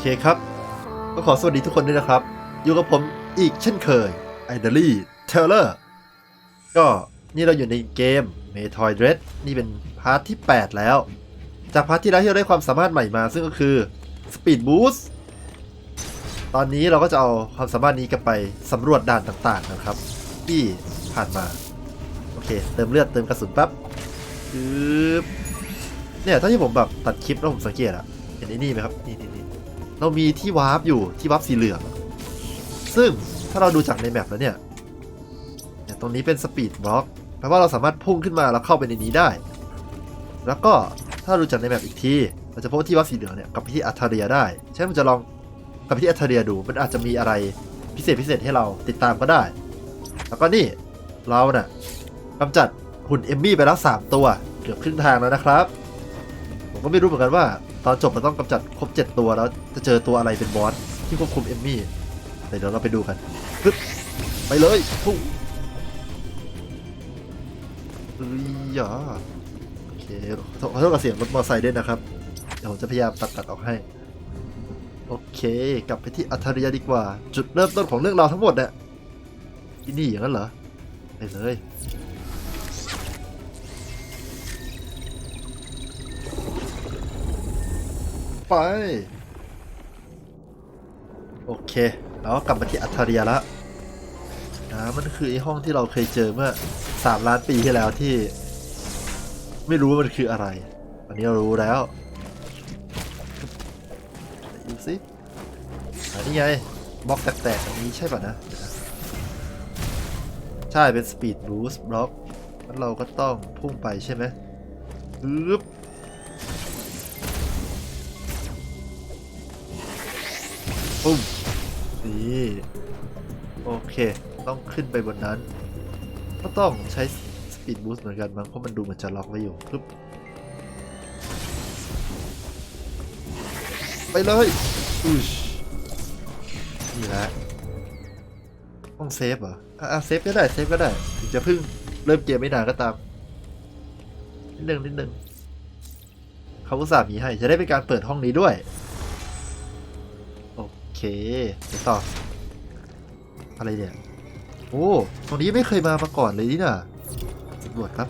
เคครับ ก็ขอสวัสดีทุกคนด้วยนะครับ อยู่กับผมอีกเช่นเคย i d l y t e l e r ก็นี่เราอยู่ในเกม Metroid r e a d นี่เป็นพาร์ทที่ 8 แล้ว จากพาร์ทที่แล้วที่เราได้ความสามารถใหม่มา ซึ่งก็คือ Speed Boost ตอนนี้เราก็จะเอาความสามารถนี้กับไปสำรวจด่านต่างๆนะครับ ที่ผ่านมา โอเค เติมเลือดเติมกระสุนแป๊บปึ๊บเนี่ยถ้าที่ผมแบบตัดคลิปแล้วผมสังเกตอะเห็นไอ้นี่ไหมครับ นี่นี่นี่ เรามีที่วาร์ปอยู่ที่วาร์ปสีเหลือง ซึ่งถ้าเราดูจากในแมปแล้วเนี่ยเนี่ยตรงนี้เป็นสปีดบล็อกแปลว่าเราสามารถพุ่งขึ้นมาแล้วเข้าไปในนี้ได้ แล้วก็ถ้าดูจากในแมปอีกทีเราจะพบที่วาร์ปสีเหลืองเนี่ยกับที่อัธเรียได้ใช่ไหมมันจะลองกับที่อัธเรียดูมันอาจจะมีอะไรพิเศษพิเศษให้เราติดตามก็ได้ แล้วก็นี่เราเน่ะกำจัดหุ่นเอมมี่ไปแล้วสามตัว เกือบครึ่งทางแล้วนะครับ ผมก็ไม่รู้เหมือนกันว่า ตอนจบมันต้องกำจัดครบ 7 ตัวแล้วจะเจอตัวอะไรเป็นบอสที่ควบคุมเอมมี่เดี๋ยวเราไปดูกันปึ๊บไปเลยพุ่งเอ้ยอย่าโอเคขอโทษกับเสียงรถมอเตอร์ไซค์ด้วยนะครับ เดี๋ยวผมจะพยายามตัดตัดออกให้ โอเค กลับไปที่อัธริยะดีกว่า จุดเริ่มต้นของเรื่องราวทั้งหมดเนี่ยที่นี่อย่างนั้นเหรอ ไปเลย ไป โอเคแล้วก็กลับมาที่อัธเรียแล้วนะมันคือไอห้องที่เราเคยเจอเมื่อสามล้านปีที่แล้วที่ ไม่รู้ว่ามันคืออะไรวันนี้เรารู้แล้วดูสิอันนี้ไงบล็อกแตกๆอันนี้ใช่ป่ะนะเดี๋ยวนะ ใช่เป็นสปีดบูสต์บล็อกงั้นเราก็ต้องพุ่งไปใช่ไหมปึ๊บ ปุ้มนี่โอเค ต้องขึ้นไปบนนั้น ก็ต้องใช้สปีดบูสต์เหมือนกันมั้งเพราะมันดูเหมือนจะล็อกไว้อยู่ปึ๊บไปเลยอุ้ยนี่แหละห้องเซฟเหรออะเซฟก็ได้เซฟก็ได้ ถึงจะเพิ่งเริ่มเกมไม่นานก็ตามนิดนึงนิดนึงเขาอุตส่าห์มีให้ จะได้เป็นการเปิดห้องนี้ด้วย เคไปต่ออะไรเนี่ย โอ้ ตรงนี้ไม่เคยมามาก่อนเลยนี่น่ะสำรวจครับ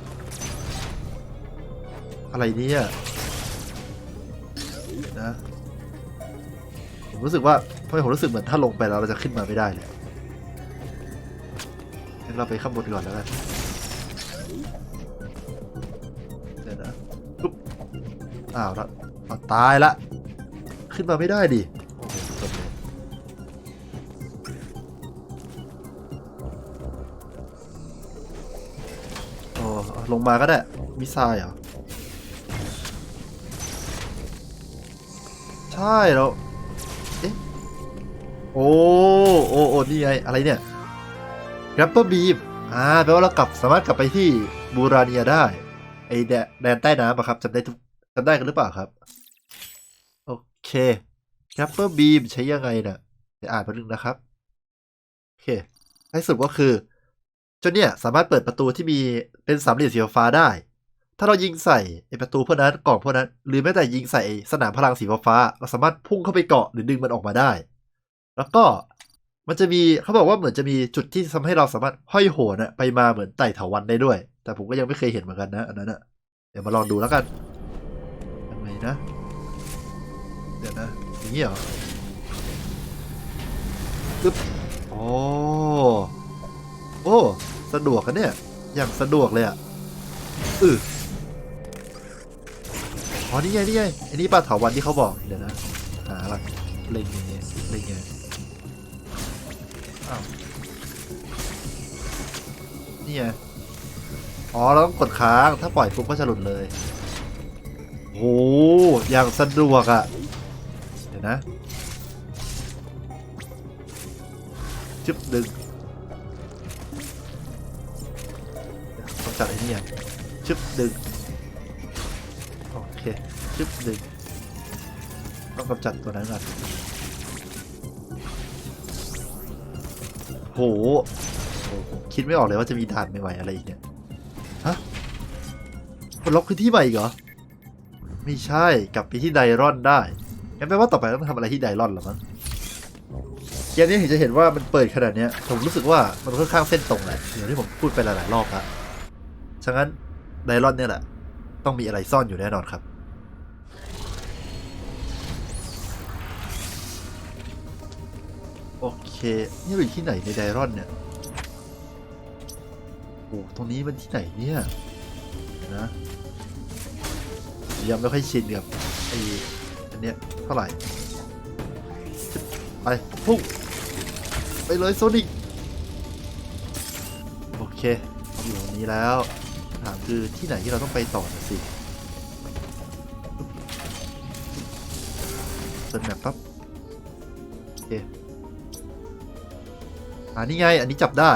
อะไรเนี่ยเดี๋ยวนะผมรู้สึกว่าทำไมผมรู้สึกเหมือนถ้าลงไปแล้วเราจะขึ้นมาไม่ได้เลยงั้นเราไปข้างบนก่อนแล้วกันเดี๋ยวนะปุ๊บอ้าวแล้วตายละ ขึ้นมาไม่ได้ดิ ลงมาก็ได้ มิซล์เหรอ ใช่แล้ว เอ๊ะ โอ้ โอ้โอ้นี่ไง อะไรเนี่ย Grapple Beam อ่าแปลว่าเรากลับสามารถกลับไปที่บูราเนียได้ ไอแดนแดนใต้น้ำอะครับจำได้ทุกจำได้กันหรือเปล่าครับ โอเค Grapple Beam ใช้ยังไงเนี่ยเดี๋ยวอ่านไปหนึ่งนะครับ โอเคให้สุดก็คือ จ้าเนี่ยสามารถเปิดประตูที่มีเป็นสามเหลี่ยมสีฟ้าได้ ถ้าเรายิงใส่ไอประตูพวกนั้นกล่องพวกนั้น หรือแม้แต่ยิงใส่สนามพลังสีฟ้า เราสามารถพุ่งเข้าไปเกาะหรือดึงมันออกมาได้ แล้วก็มันจะมีเขาบอกว่าเหมือนจะมีจุดที่ทำให้เราสามารถห้อยโหนะไปมาเหมือนไต่เถาวันได้ด้วย แต่ผมก็ยังไม่เคยเห็นเหมือนกันนะอันนั้นอะเดี๋ยวมาลองดูแล้วกันยังไงนะ เดี๋ยวนะอย่างนี้เหรอปึ๊บโอ้ อ้ สะดวกกันเนี่ย อย่างสะดวกเลยอะอืออ๋อนี่ไงนี่ไงอันนี้ปลาเถาวันที่เขาบอกเดี๋ยวนะหาละเล็งอย่างเงี้ยเล็งไงอ้าวนี่ไงอ๋อเราต้องกดค้างถ้าปล่อยปุ๊บก็จะหลุดเลยโหอย่างสะดวกอะเดี๋ยวนะจึ๊บดึง ต้องจัดไอ้นี่อะชึบดึงโอเคชึบดึงต้องกำจัดตัวนั้นก่อนโหคิดไม่ออกเลยว่าจะมีด่านไม่ไหวอะไรอีกเนี่ยฮะมันล็อกพื้นที่ใหม่อีกเหรอไม่ใช่กลับไปที่ไดรอนได้งั้นแปลว่าต่อไปต้องทำอะไรที่ไดรอนหรอมั้งเกมนี้ถึงจะเห็นว่ามันเปิดขนาดนี้ผมรู้สึกว่ามันค่อนข้างเส้นตรงแหละอย่างที่ผมพูดไปหลายๆรอบและ ฉะนั้นไดรอนเนี่ยแหละ ต้องมีอะไรซ่อนอยู่แน่นอนครับ โอเค นี่เราอยู่ที่ไหนในไดรอนเนี่ย โอ้ตรงนี้มันที่ไหนเนี่ยนะยังไม่ค่อยชินกับไอ้อันเนี้ยเท่าไหร่ ไปพุ่งไปเลยโซนิกโอเคอยู่ตรงนี้แล้วามคือที่ไหนที่เราต้องไปต่อนะสิเปิดแมปปั๊บโอเคอ่านี่ไง อันนี้จับได้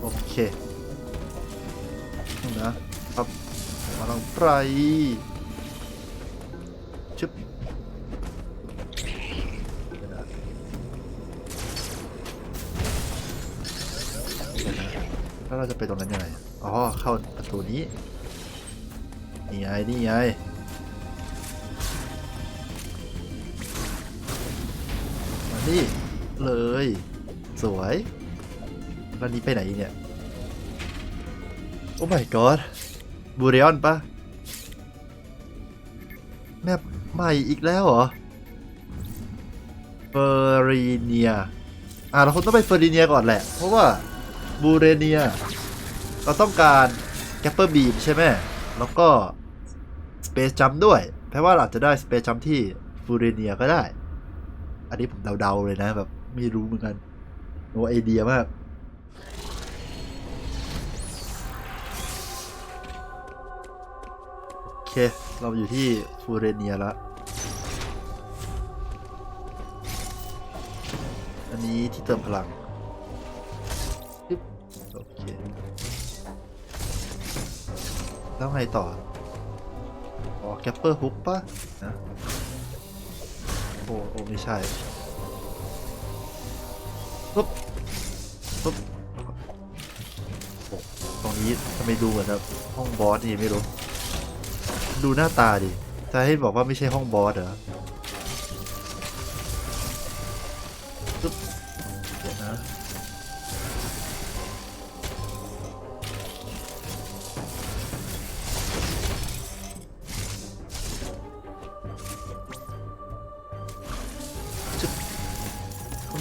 โอเคนี่นะครับมาลองไปชึบแล้วเราจะไปตรงนั้นยังไง อ๋อ เข้าประตูนี้ นี่ไงนี่ไงมานี่เลย สวยแล้วนี้ไปไหนเนี่ย โอ้ my god บูเรออนปะแมปใหม่อีกแล้วเหรอเฟอร์รีเนีย อ่าเราคงต้องไปเฟอร์รีเนียก่อนแหละ เพราะว่าบูเรเนีย เราต้องการแกปเปอร์บีมใช่ไหมแล้วก็สเปซจัมด้วย แปลว่าเราจจะได้สเปซจัมที่ฟูเรเนียก็ได้ อันนี้ผมเดาๆเลยนะแบบไม่รู้เหมือนกันโนไอเดียมากโอเค เราอยู่ที่ฟูเรเนียแล้ว อันนี้ที่เติมพลัง แล้วไงต่อ อ๋อแกปเปอร์ฮุกปะนะโอ้โอ้ไม่ใช่ปุ๊บปุ๊บโอ้ตรงนี้ทำไมดูเหมือนแบบห้องบอสนี่ไม่รู้ ดูหน้าตาดิ จะให้บอกว่าไม่ใช่ห้องบอสเหรอ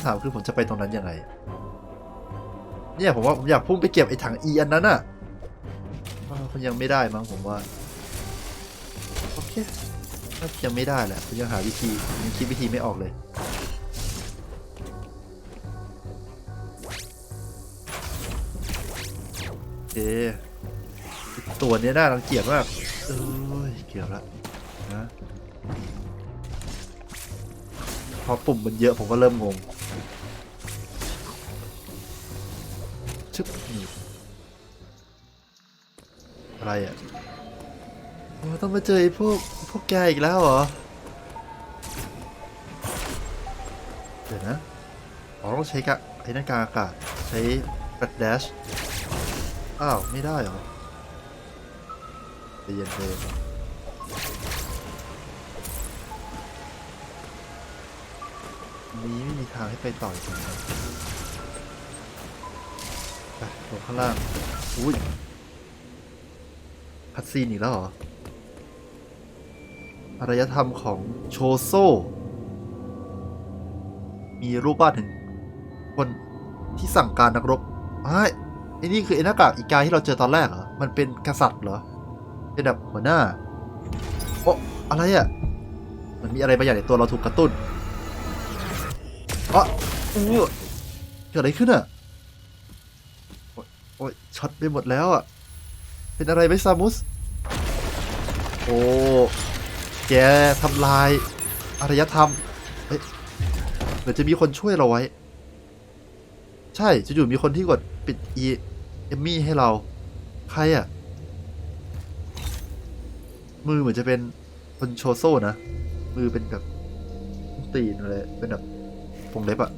ามคือผมจะไปตรงนั้นยังไงเนี่ยผมว่าผมอยากพุ่งไปเก็บไอ้ถังอีอันนั้นน่ะมันยังไม่ได้มั้งผมว่าโอเคยังไม่ได้แหละผมยังหาวิธียังคิดวิธีไม่ออกเลยโอเคตัวเนี้ยน่ารังเกียจมากเอ้ยเกี่ยวละนะพอปุ่มมันเยอะผมก็เริ่มงง อะไรอะโอ้ต้องมาเจอไอ้พวกพวกแกอีกแล้วเหรอ เดี๋ยวนะอ๋อต้องใช้กะไอ้นั่นกลางอากาศ ใช้แฟลชแดช อ้าว ไม่ได้เหรอใจเย็นเลยนี้ไม่มีทางให้ไปต่ออีกแล้วไปลงข้างล่างอุ้ย พัดซีนอีกแล้วเหรออารยธรรมของโชโซ มีรูปวาดถึงคนที่สั่งการนักรบอ้าไอ้นี่คือไอ้หน้ากากอีกาที่เราเจอตอนแรกเหรอ มันเป็นกษัตริย์เหรอเป็นแบบหัวหน้า โอ้อะไรอะ่ะ มันมีอะไรบางอย่างในตัวเราถูกกระตุ้นอ๋ออู้เกิดอะไรขึ้นอะ่ะโอ๊ยโอ้ยช็อตไปหมดแล้วอะ่ะ เป็นอะไรไหมซามุส โอ้ แกทำลายอารยธรรมเฮ้ยเหมือนจะมีคนช่วยเราไว้ ใช่จู่ๆมีคนที่กดปิดอีเอมมี่ให้เรา ใครอะ่ะ มือเหมือนจะเป็นคนโชโซ่นะ มือเป็นแบบตีนอะไรเป็นแบบวงเล็บอะ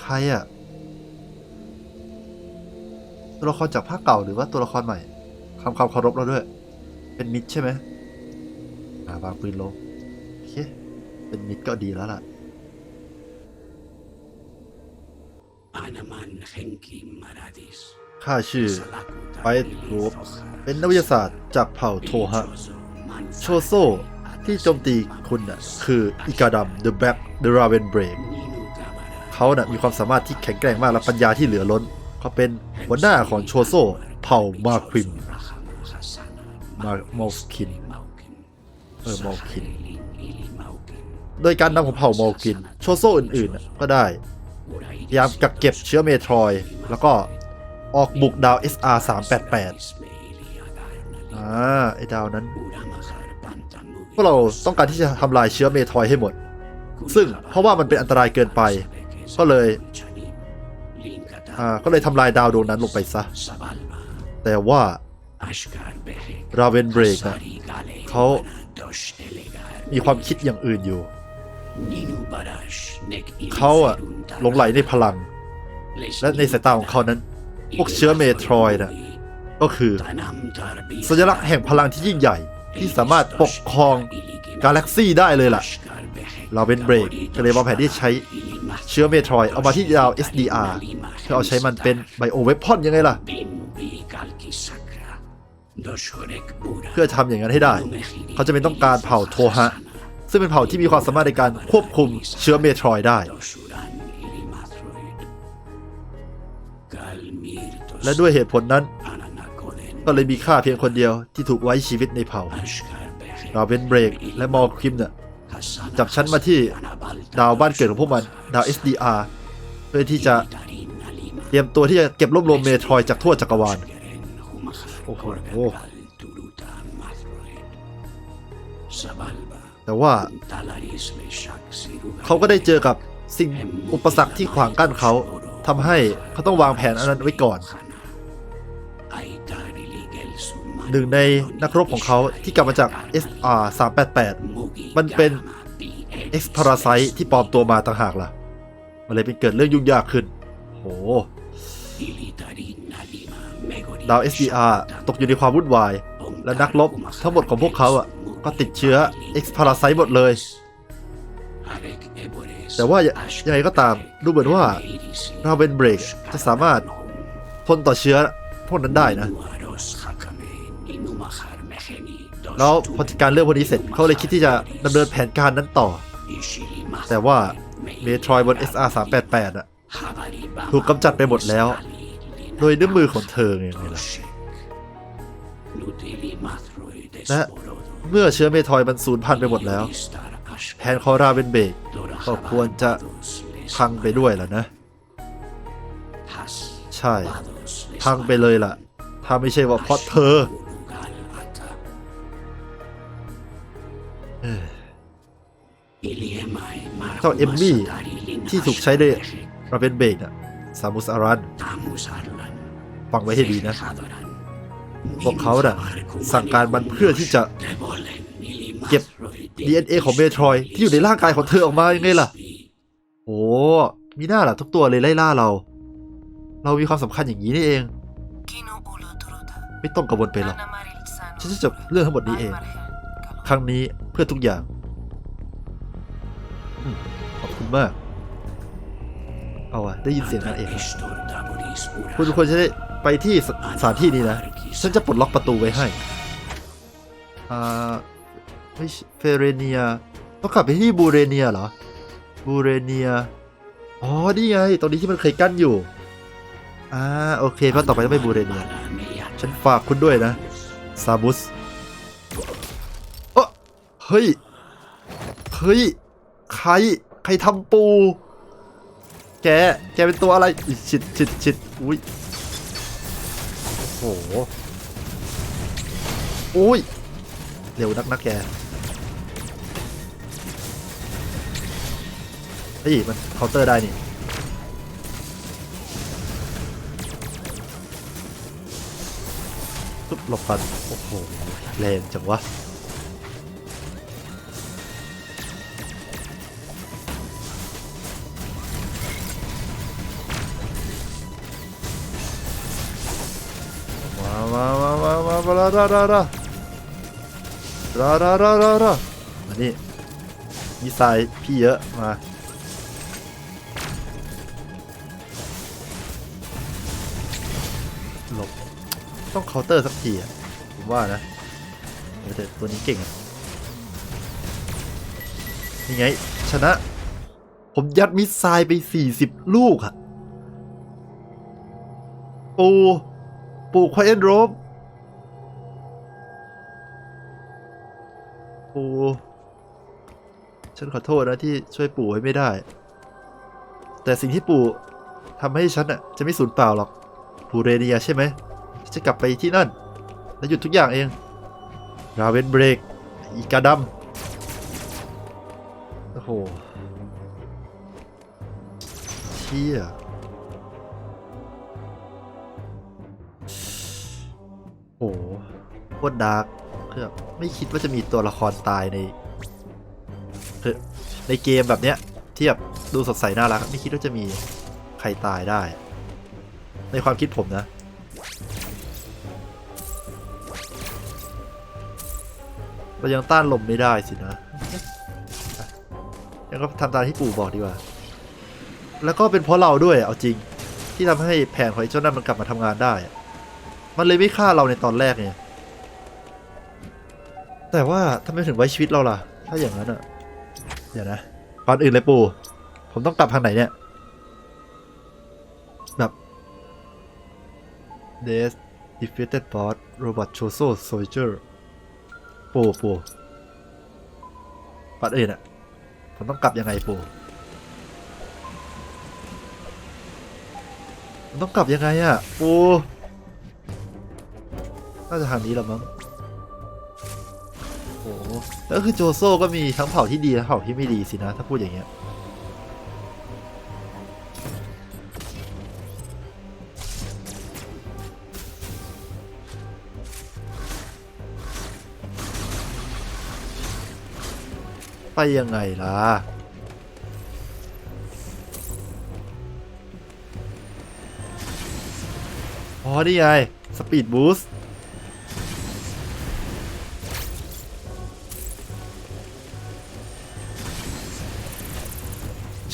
ใครอะตัวละครจากภาคเก่าหรือว่าตัวละครใหม่คำความเคารพเราด้วย เป็นมิดใช่ไหมอ่าวางปืนลงโอเค เป็นมิตรก็ดีแล้วล่ะ Anaman Henkim Maradis. ข้าชื่อ Salakuta ไปทรูปเป็นนักวิทยาศาสตร์จากเผ่าโทฮะ โชโซ ที่โจมตีคุณน่ะคืออิกาดัม The Black The Raven Break เขาน่ะมีความสามารถที่แข็งแกร่งมากและปัญญาที่เหลือล้น เขาเป็นหัวหน้าของโชโซ เผ่ามาควิม มามอลคินเออมอลคิน โดยการนำของเผ่ามอลคิน โชโซอื่นๆน่ะก็ได้พยายามกักเก็บเชื้อเมโทรยด์แล้วก็ออกบุกดาว SR 388อ่าไอ้ดาวนั้นพวกเราต้องการที่จะทำลายเชื้อเมโทรยด์ให้หมด ซึ่งเพราะว่ามันเป็นอันตรายเกินไป ก็เลยอ่าก็เลยทำลายดาวดวงนั้นลงไปซะ แต่ว่า ราเวนเบรกนะเขามีความคิดอย่างอื่นอยู่ เขาอะหลงไหลในพลัง และในสายตาของเขานั้น พวกเชื้อเมโทรยด์นะก็คือ สัญลักษณ์แห่งพลังที่ยิ่งใหญ่ ที่สามารถปกครองกาแล็กซี่ได้เลยล่ะ เราเป็นเบรกก็เลยวางแผนที่ใช้เชื้อเมโทรยด์เอามาที่ดาว SDR เพื่อเอาใช้มันเป็นไบโอเวพอนยังไงล่ะ เพื่อทำอย่างนั้นให้ได้ เขาจะเป็นต้องการเผ่าโทฮะ ซึ่งเป็นเผ่าที่มีความสามารถในการควบคุมเชื้อเมโทรยด์ได้ และด้วยเหตุผลนั้น ก็เลยมีค่าเพียงคนเดียวที่ถูกไว้ชีวิตในเผ่าเราเป็นเบรกและมอลคิมเนี่ยจับฉันมาที่ดาวบ้านเกิดของพวกมัน ดาว SDR เพื่อที่จะเตรียมตัวที่จะเก็บรวบรวมเมโทรยด์จากทั่วจักรวาลโอ้โห แต่ว่า เขาก็ได้เจอกับสิ่งอุปสรรคที่ขวางกั้นเขาทำให้เขาต้องวางแผนอันนั้นไว้ก่อน หนึ่งในนักรบของเขาที่กลับมาจาก SR 388มันเป็น X Parasite ที่ปลอมตัวมาต่างหากล่ะ มันเลยเป็นเกิดเรื่องยุ่งยากขึ้น โห ดาว SDR ตกอยู่ในความวุ่นวาย และนักรบทั้งหมดของพวกเขาอะก็ติดเชื้อ X Parasite หมดเลย แต่ว่ายังไงก็ตามดูเหมือนว่าเราเป็นเบรกจะสามารถทนต่อเชื้อพวกนั้นได้นะ แล้วพอจัดการเรื่องพวกนี้เสร็จเขาเลยคิดที่จะดำเนินแผนการนั้นต่อ แต่ว่าเมโทรยบน SR 388อะถูกกำจัดไปหมดแล้ว โดยด้วยมือของเธอไงล่ะและเมื่อเชื้อเมทรยมันสูญพันธุ์ไปหมดแล้ว แผนขอราเวนเบกก็ควรจะพังไปด้วยล่ะนะ ใช่ พังไปเลยล่ะ ถ้าไม่ใช่ว่าเพราะเธอเจ้าเอมมี่ที่ถูกใช้ในราเวนเบกน่ะซามุสอารัน ฟังไว้ให้ดีนะ พวกเขาน่ะสั่งการมันเพื่อที่จะเก็บ DNA ของเมโทรยที่อยู่ในร่างกายของเธอออกมายังไงล่ะ โอ้มีหน้าล่ะทุกตัวเลยไล่ล่าเรา เรามีความสำคัญอย่างนี้นี่เอง ไม่ต้องกังวลไปหรอกฉันจะจบเรื่องทั้งหมดนี้เอง ครั้งนี้เพื่อทุกอย่างอืมขอบคุณมาก เอาวะได้ยินเสียงนางเอกแล้วคุณทุกคนจะได้ ไปที่สสถานที่นี้นะ ฉันจะปลดล็อกประตูไว้ให้ อ่าไม่เฟเรเนีย ต้องกลับไปที่บูเรเนียเหรอ บูเรเนีย อ๋อ นี่ไง ตรงนี้ที่มันเคยกั้นอยู่ อ่า โอเคเพราะต่อไปต้องไปบูเรเนีย ฉันฝากคุณด้วยนะ ซาบุสเออเฮ้ย เฮ้ย ใคร ใครทำปู แก แกเป็นตัวอะไรอิชิดชิดชิดอุ้ย อ้โหอุ้ย เร็วนักนักแกเฮ้ยมันเคาน์เตอร์ได้นี่ตุ๊บหลบกัน โอ้โหแรงจังวะ มามามาลาดาดาดาดาดาดามานี่มีทรายพี่เยอะมาหลบต้องเคาน์เตอร์สักทีอะผมว่านะแต่ตัวนี้เก่งนี่ไง ชนะ ผมยัดมิสไซล์ไป 40 ลูกอะปู ปูควายเอ็นโรบ ปูฉันขอโทษนะที่ช่วยปู่ไว้ไม่ได้ แต่สิ่งที่ปู่ทำให้ฉันอะจะไม่สูญเปล่าหรอกปูเรเนียใช่ไหมจะกลับไปที่นั่น แล้วหยุดทุกอย่างเอง ราเวนเบรก อีกาดัมโอ้โหเชี่ยโอ้โหโคตรดาร์ก คือไม่คิดว่าจะมีตัวละครตายในคือในเกมแบบเนี้ยที่แบบดูสดใสน่ารักไม่คิดว่าจะมีใครตายได้ ในความคิดผมนะเรายังต้านลมไม่ได้สินะยังก็ทำตามที่ปู่บอกดีกว่า แล้วก็เป็นเพราะเราด้วยเอาจริง ที่ทำให้แผนของไอ้เจ้านั่นมันกลับมาทำงานได้ มันเลยไม่ฆ่าเราในตอนแรกไง แต่ว่าทำไมถึงไว้ชีวิตเราล่ะ ถ้าอย่างนั้นอะเดี๋ยวนะก่อนอื่นเลยปู่ ผมต้องกลับทางไหนเนี่ย แบบ Des defeated boss robot choso soldier ปูปูก่อนอื่นอะ ผมต้องกลับยังไงปูผมต้องกลับยังไงอะ ปูน่าจะทางนี้แหละมั้ง โอ้โหแล้วคือโจโซ่ก็มีทั้งเผ่าที่ดีและเผ่าที่ไม่ดีสินะ ถ้าพูดอย่างเงี้ยไปยังไงล่ะ อ๋อ นี่ไง สปีดบูสต์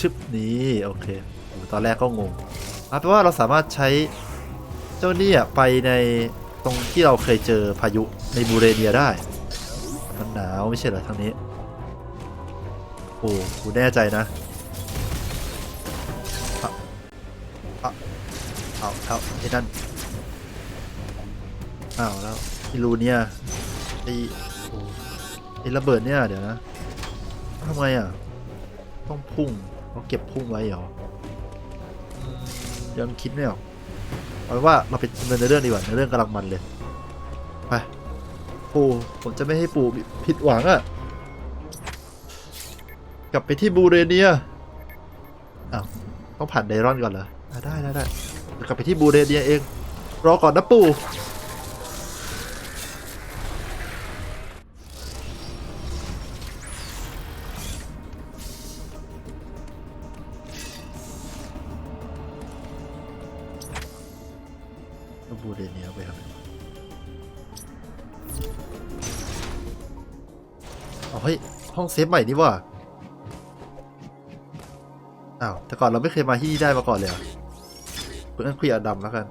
ชึบนี้โอเคตอนแรกก็งงอะแปลว่าเราสามารถใช้เจ้านี่ไปในตรงที่เราเคยเจอพายุในบูเรเนียได้ มันหนาวไม่ใช่เหรอทางนี้ โอ้กูแน่ใจนะเอาเอาเอาไอ้นั่นอ้าวแล้วไอ้รูเนี่ยไอ้โอ้ไอ้ระเบิดเนี่ยเดี๋ยวนะทำไงอะ ต้องพุ่ง เขาเก็บพุ่งไว้เหรอยังคิดไม่ออกเอาเป็นว่าเราไปดำเนินในเรื่องดีกว่าในเรื่องกำลังมันเลยไปปู่ผมจะไม่ให้ปู่ผิดหวังอะกลับไปที่บูเรเนียอ้าวต้องผ่านไดรอนก่อนเหรอได้ได้ได้กลับไปที่บูเรเนียเองรอก่อนนะปู่ แล้วบูเรเนียไปทำไมวะอ๋อเฮ้ยห้องเซฟใหม่นี่ว่าอ้าวแต่ก่อนเราไม่เคยมาที่นี่ได้มาก่อนเลยอะเพื่อนคุยกับดำแล้วกัน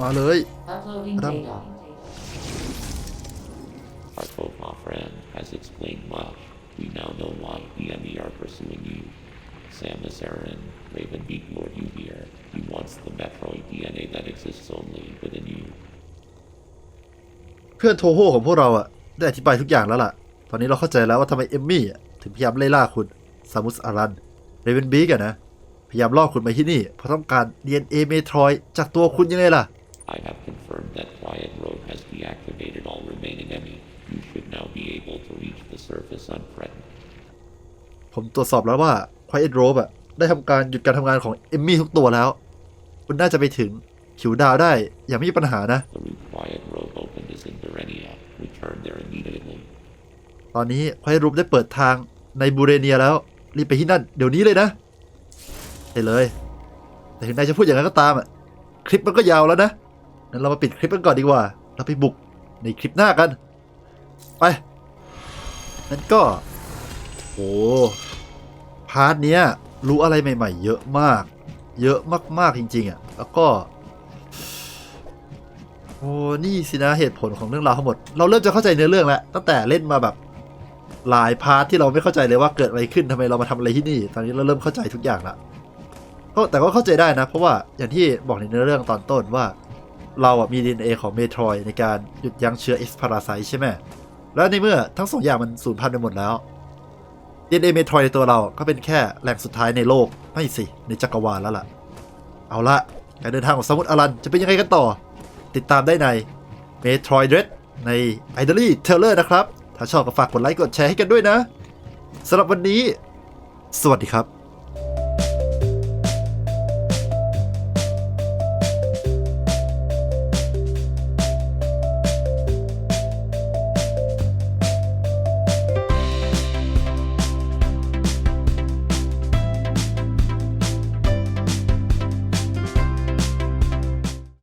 มาเลย Uploading Adam. data. Our พื่อนโทโฮของพวกเราอะได้อธิบายทุกอย่างแล้วล่ะ ตอนนี้เราเข้าใจแล้วว่าทำไมเอมมี่อะถึงพยายามไล่ล่าคุณซามุสอารันเรเวนบีกอะนะ พยายามล่อคุณมาที่นี่ เพราะต้องการ DNA เมโทรยจากตัวคุณยังไงล่ะ I have confirmed that Quiet Road has deactivated all remaining enemy. You should now be able to reach the surface unthreatened. ผมตรวจสอบแล้วว่า Quiet Robe อะได้ทำการหยุดการทำงานของเอมมี่ทุกตัวแล้ว คุณน่าจะไปถึง ผิวดาวได้ อย่างไม่มีปัญหานะ ตอนนี้ Quiet Robe ได้เปิดทางในบูเรเนียแล้ว รีบไปที่นั่น เดี๋ยวนี้เลยนะได้เลย แต่ถึงนายจะพูดอย่างนั้นก็ตามอะ คลิปมันก็ยาวแล้วนะงั้นเรามาปิดคลิปกันก่อนดีกว่า เราไปบุกในคลิปหน้ากัน ไปนั้นก็โอ้พาร์ทเนี้ยรู้อะไรใหม่ ๆ เยอะมาก เยอะมากๆจริง ๆอะแล้วก็ โอ้นี่สินะเหตุผลของเรื่องราวทั้งหมด เราเริ่มจะเข้าใจเนื้อเรื่องแล้ว ตั้งแต่เล่นมาแบบหลายพาร์ทที่เราไม่เข้าใจเลยว่าเกิดอะไรขึ้นทำไมเรามาทำอะไรที่นี่ ตอนนี้เราเริ่มเข้าใจทุกอย่างละก็แต่ก็เข้าใจได้นะ เพราะว่าอย่างที่บอกในเนื้อเรื่องตอนต้นว่า เราอะมี DNA ของเมโทรยในการหยุดยั้งเชื้อ X พาราไซใช่ไหมแล้วในเมื่อทั้งสองอย่างมันสูญพันธุ์ไปหมดแล้ว DNA เมโทรยในตัวเราก็เป็นแค่แหล่งสุดท้ายในโลกไม่สิในจักรวาลแล้วล่ะ เอาละการเดินทางของสมุทรอลันจะเป็นยังไงกันต่อ ติดตามได้ใน Metroid Red ใน i d o l y t a i l e r นะครับ ถ้าชอบก็ฝากกดไลค์กดแชร์ให้กันด้วยนะสำหรับวันนี้ สวัสดีครับ